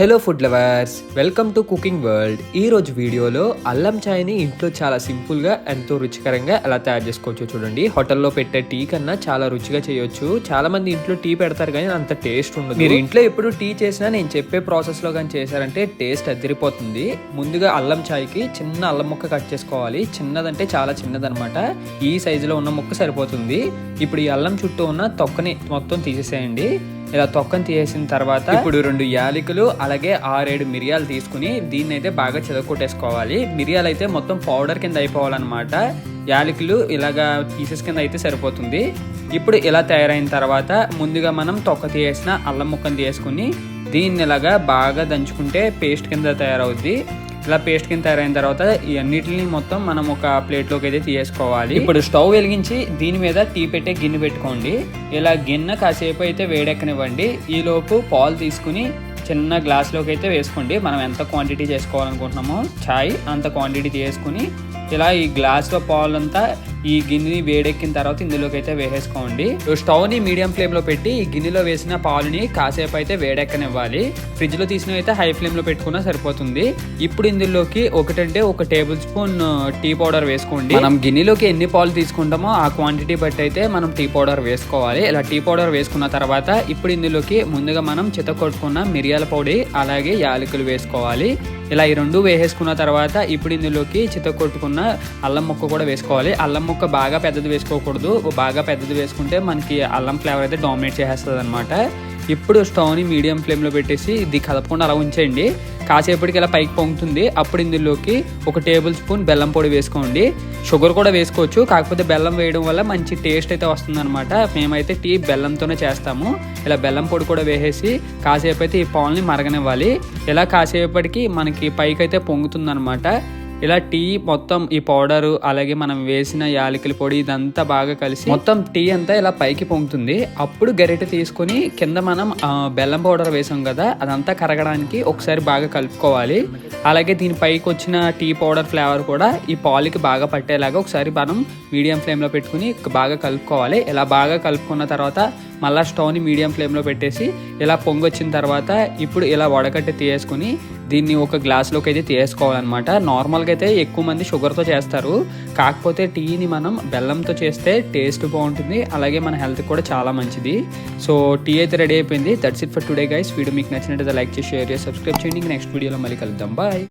Hello food lovers welcome to cooking world ఈ రోజు వీడియోలో అల్లం చాయ్ని ఇంట్లో చాలా సింపుల్గా ఎంతో రుచికరంగా ఎలా తయారు చేసుకోవచ్చు చూడండి. హోటల్లో పెట్టే టీ కన్నా చాలా రుచిగా చేయొచ్చు. చాలా మంది ఇంట్లో టీ పెడతారు కానీ అంత టేస్ట్ ఉండదు. మీరు ఇంట్లో ఎప్పుడు టీ చేసినా నేను చెప్పే ప్రాసెస్లో కానీ చేశారంటే టేస్ట్ అదిరిపోతుంది. ముందుగా అల్లం చాయ్కి చిన్న అల్లం ముక్క కట్ చేసుకోవాలి. చిన్నదంటే చాలా చిన్నదనమాట. ఈ సైజులో ఉన్న ముక్క సరిపోతుంది. ఇప్పుడు ఈ అల్లం చుట్టూ ఉన్న తొక్కని మొత్తం తీసేసేయండి. ఇలా తొక్కను తీసేసిన తర్వాత ఇప్పుడు రెండు యాలకులు అలాగే ఆరేడు మిరియాలు తీసుకుని దీన్ని అయితే బాగా చిదకొట్టేసుకోవాలి మిరియాలు అయితే మొత్తం పౌడర్ కింద అయిపోవాలన్నమాట. యాలకులు ఇలాగా పీసెస్ కింద అయితే సరిపోతుంది. ఇప్పుడు ఇలా తయారైన తర్వాత ముందుగా మనం తొక్క తీసేసిన అల్లం ముక్కను తీసుకుని దీన్ని ఇలాగా బాగా దంచుకుంటే పేస్ట్ కింద తయారవుద్ది. ఇలా పేస్ట్ కింద తయారైన తర్వాత ఈ అన్నిటిని మొత్తం మనం ఒక ప్లేట్లోకి అయితే తీసుకోవాలి ఇప్పుడు స్టవ్ వెలిగించి దీని మీద టీ పెట్టే గిన్నె పెట్టుకోండి. ఇలా గిన్నె కాసేపు అయితే వేడెక్కనివ్వండి. ఈలోపు పాలు తీసుకుని చిన్న గ్లాస్లోకి అయితే వేసుకోండి. మనం ఎంత క్వాంటిటీ చేసుకోవాలనుకుంటున్నామో చాయ్ అంత క్వాంటిటీ చేసుకుని ఇలా ఈ గ్లాస్లో పాలంతా ఈ గిన్నెని వేడెక్కిన తర్వాత ఇందులోకి అయితే వేసేసుకోండి స్టవ్ని మీడియం ఫ్లేమ్లో పెట్టి ఈ గిన్నెలో వేసిన పాలుని కాసేపు అయితే వేడెక్కనివ్వాలి. ఫ్రిడ్జ్లో తీసిన అయితే హై ఫ్లేమ్లో పెట్టుకున్నా సరిపోతుంది. ఇప్పుడు ఇందులోకి ఒకటంటే ఒక టేబుల్ స్పూన్ టీ పౌడర్ వేసుకోండి. మనం గిన్నెలోకి ఎన్ని పాలు తీసుకుంటామో ఆ క్వాంటిటీ బట్టి అయితే మనం టీ పౌడర్ వేసుకోవాలి. ఇలా టీ పౌడర్ వేసుకున్న తర్వాత ఇప్పుడు ఇందులోకి ముందుగా మనం చితకొట్టుకున్న మిరియాల పొడి అలాగే యాలకులు వేసుకోవాలి. ఇలా ఈ రెండు వేసేసుకున్న తర్వాత ఇప్పుడు ఇందులోకి చితకొట్టుకున్న అల్లం ముక్క కూడా వేసుకోవాలి. అల్లం ముక్క బాగా పెద్దది వేసుకోకూడదు. బాగా పెద్దది వేసుకుంటే మనకి అల్లం ఫ్లేవర్ అయితే డామినేట్ చేసేస్తుంది అనమాట ఇప్పుడు స్టవ్ని మీడియం ఫ్లేమ్లో పెట్టేసి ఇది కలపకుండా అలా ఉంచేయండి. కాసేపటికి ఇలా పైకి పొంగుతుంది. అప్పుడు ఇందులోకి ఒక టేబుల్ స్పూన్ బెల్లం పొడి వేసుకోండి. షుగర్ కూడా వేసుకోవచ్చు. కాకపోతే బెల్లం వేయడం వల్ల మంచి టేస్ట్ అయితే వస్తుందన్నమాట. మేమైతే టీ బెల్లంతోనే చేస్తాము. ఇలా బెల్లం పొడి కూడా వేసేసి కాసేపు అయితే ఈ పాల్ని మరగనివ్వాలి. ఇలా కాసేపటికి మనకి పైకి అయితే పొంగుతుందన్నమాట. ఇలా టీ మొత్తం ఈ పౌడర్ అలాగే మనం వేసిన యాలకుల పొడి ఇదంతా బాగా కలిసి మొత్తం టీ అంతా ఇలా పైకి పొంగుతుంది. అప్పుడు గరిటె తీసుకొని కింద మనం బెల్లం పౌడర్ వేసాం కదా అదంతా కరగడానికి ఒకసారి బాగా కలుపుకోవాలి. అలాగే దీని పైకి వచ్చిన టీ పౌడర్ ఫ్లేవర్ కూడా ఈ పాలుకి బాగా పట్టేలాగా ఒకసారి మనం మీడియం ఫ్లేమ్లో పెట్టుకుని బాగా కలుపుకోవాలి. ఇలా బాగా కలుపుకున్న తర్వాత మళ్ళీ స్టవ్ని మీడియం ఫ్లేమ్లో పెట్టేసి ఇలా పొంగొచ్చిన తర్వాత ఇప్పుడు ఇలా వడకట్టి తీసేసుకుని దీన్ని ఒక గ్లాస్లోకి అయితే తీసుకోవాలన్నమాట నార్మల్గా అయితే ఎక్కువ మంది షుగర్తో చేస్తారు. కాకపోతే టీని మనం బెల్లంతో చేస్తే టేస్ట్ బాగుంటుంది. అలాగే మన హెల్త్ కూడా చాలా మంచిది. సో టీ అయితే రెడీ అయిపోయింది. That's it for today guys video మీకు నచ్చినట్టు లైక్ చేసి షేర్ చేసి సబ్స్క్రైబ్ చేయండి. నెక్స్ట్ వీడియోలో మళ్ళీ కలుద్దాం. బాయ్